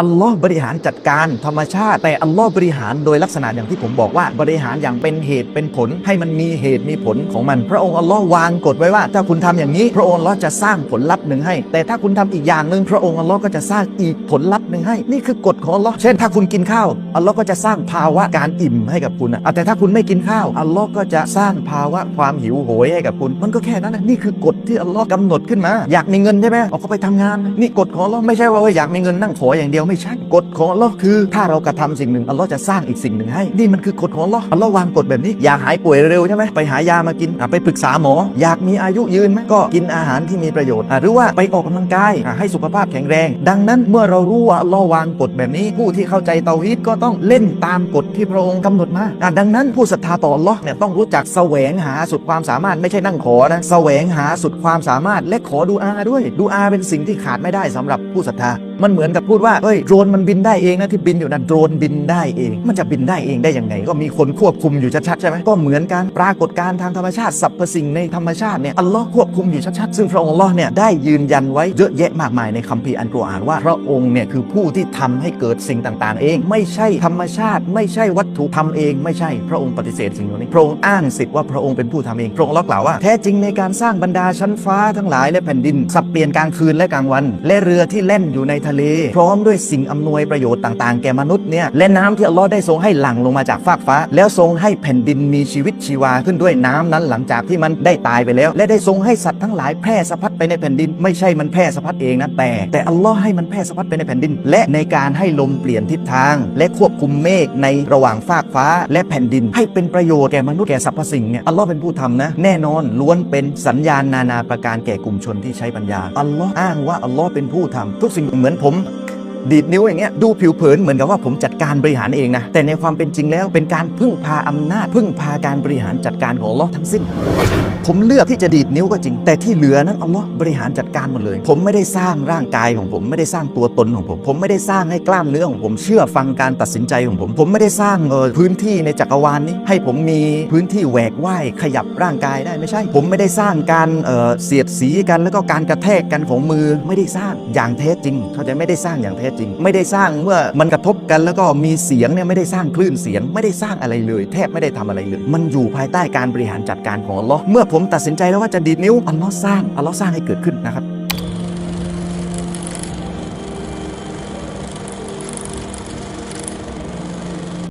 อัลลอฮ์บริหารจัดการธรรมชาติ แต่อัลลอฮ์บริหารโดยลักษณะอย่างที่ผมบอกว่า บริหารอย่างเป็นเหตุเป็นผล ให้มันมีเหตุมีผลของมัน พระองค์อัลลอฮ์วางกฎไว้ว่า ถ้าคุณทำอย่างนี้ พระองค์อัลลอฮ์จะสร้างผลลัพธ์หนึ่งให้ แต่ถ้าคุณทำอีกอย่างหนึ่งพระองค์อัลลอฮ์ก็จะสร้างอีกผลลัพธ์หนึ่งให้ นี่คือกฎของอัลลอฮ์เช่นถ้าคุณกินข้าวอัลลอฮ์ก็จะสร้างภาวะการอิ่มให้กับคุณแต่ถ้าคุณไม่กินข้าวอัลลอฮ์ก็จะสร้างภาวะความหิวโหยให้กับคุณ มันก็แค่นั้นนะนี่คือกฎที่อัลลอฮ์กำหนดขึ้นมา อยากมีเงินใช่ไหมออกก็ไปทำงาน นี่กฎของอัลลอฮ์ไม่ใช่ว่าอยากมีเงินนั่งขออย่างเดียวไม่ใช่กฎของอัลลอฮ์คือ ถ้าเรากระทำสิ่งหนึ่งอัลลอฮ์จะสร้างอีกสิ่งหนึ่งให้ นี่มันคือกฎของอัลลอฮ์อัลลอฮ์วางกฎแบบนี้ อยากหายป่วยเร็วใช่ไหมไปหายามากินไปปรึกษาหมอ อยากมีอายุยืนไหมก็กินอาหารที่มีประโยชน์ หรือว่าไปออกกำลังกายให้สุขภาพแข็งแรง ดังนั้นเมื่อเรารู้ว่าอัลลอฮ์วางกฎแบบนี้ ผู้ที่เข้าใจเตาฮีดก็ต้องเล่นตามกฎที่พระองค์กำหนดมาดังนั้นผู้ศรัทธาต่ออัลลอฮ์เนี่ยต้องรู้จักแสวงหาสุดความสามารถไม่ใช่นั่งขอนะแสวงหาสุดความสามารถและขอดูอาด้วยดูอาเป็นสิ่งที่ขาดไม่ได้สำหรับผู้ศรัทธา มันเหมือนกับพูดว่าเฮ้ยโดรนมันบินได้เองนะที่บินอยู่นั่นโดรนบินได้เอง มันจะบินได้เองได้ยังไง ก็มีคนควบคุมอยู่ชัดๆใช่ไหมก็เหมือนกันปรากฏการณ์ทางธรรมชาติสรรพสิ่งในธรรมชาติเนี่ยอัลลอฮ์ควบคุมอยู่ชัดๆซึ่งพระองค์อัลลอฮ์เนี่ยได้ยืนยันไว้เยอะแยะมากมายในคัมภีร์อันกุรอานว่าพระองค์เนี่ยคือผู้ที่ทำให้เกิดสิ่งต่างๆ เอง ไม่ใช่ธรรมชาติ ไม่ใช่วัตถุทำเอง ไม่ใช่พระองค์ปฏิเสธสิ่งเหล่านี้พระองค์อ้างสิทธิ์ว่าพระองค์เป็นผู้ทำเองพระองค์ล็อกล่าวว่าแท้จริงในการสร้างบรรดาชั้นฟ้าทั้งหลายและแผ่นดินสับเปลี่ยนกลางคืนและกลางวัน และเรือที่แล่นอยู่ในทะเล พร้อมด้วยสิ่งอำนวยประโยชน์ต่างๆ แก่มนุษย์เนี่ยและน้ำที่อัลลอฮ์ได้ทรงให้หลั่งลงมาจากฟากฟ้า แล้วทรงให้แผ่นดินมีชีวิตชีวาขึ้นด้วยน้ำนั้นหลังจากที่มันได้ตายไปแล้ว และได้ทรงให้สัตว์ทั้งหลายแพร่สะพัดไปในแผ่นดิน ไม่ใช่มันแพร่สะพัดเองนะแต่ แต่อัลลอฮ์ให้มันแพร่สะพัดไปในแผ่นดิน และในการให้ลมเปลี่ยนทิศทาง และควบคุมเมฆในระหว่างฟากฟ้า และแผ่นดิน ให้เป็นประโยชน์แก่มนุษย์แก่สรรพสิ่งเนี่ยอัลลอฮ์เป็นผู้ทำนะแน่นอนล้วนเป็นสัญญาณนานาประการแก่กลุ่มชนที่ใช้ปัญญาอัลลอฮ์อ้างว่าอัลลอฮ์เป็นผู้ทำทุกสิ่งเหมือนผม ดีดนิ้วอย่างเงี้ยดูผิวเผินเหมือนกับว่าผมจัดการบริหารเองนะ แต่ในความเป็นจริงแล้วเป็นการพึ่งพาอำนาจ พึ่งพาการบริหารจัดการของอัลลอฮ์ทั้งสิ้น ผมเลือกที่จะดีดนิ้วก็จริง แต่ที่เหลือนั้นอัลลอฮ์บริหารจัดการหมดเลย ผมไม่ได้สร้างร่างกายของผม ไม่ได้สร้างตัวตนของผม ผมไม่ได้สร้างให้กล้ามเนื้อของผมเชื่อฟังการตัดสินใจของผม ผมไม่ได้สร้างเออพื้นที่ในจักรวาลนี้ ให้ผมมีพื้นที่แหวกว่ายขยับร่างกายได้ไม่ใช่ ผมไม่ได้สร้างการเอ่อเสียดสีกันแล้วก็การกระแทกกันของมือไม่ได้สร้างอย่างแท้จริง เขาใจไม่ได้สร้างอย่างแท้จริง ไม่ได้สร้างเมื่อมันกระทบกันแล้วก็มีเสียงเนี่ยไม่ได้สร้างคลื่นเสียง ไม่ได้สร้างอะไรเลย แทบไม่ได้ทำอะไรเลย มันอยู่ภายใต้การบริหารจัดการของอัลลอฮ์เมื่อผมตัดสินใจแล้วว่าจะดีดนิ้วอัลลอฮ์สร้างอัลลอฮ์สร้างให้เกิดขึ้นนะครับ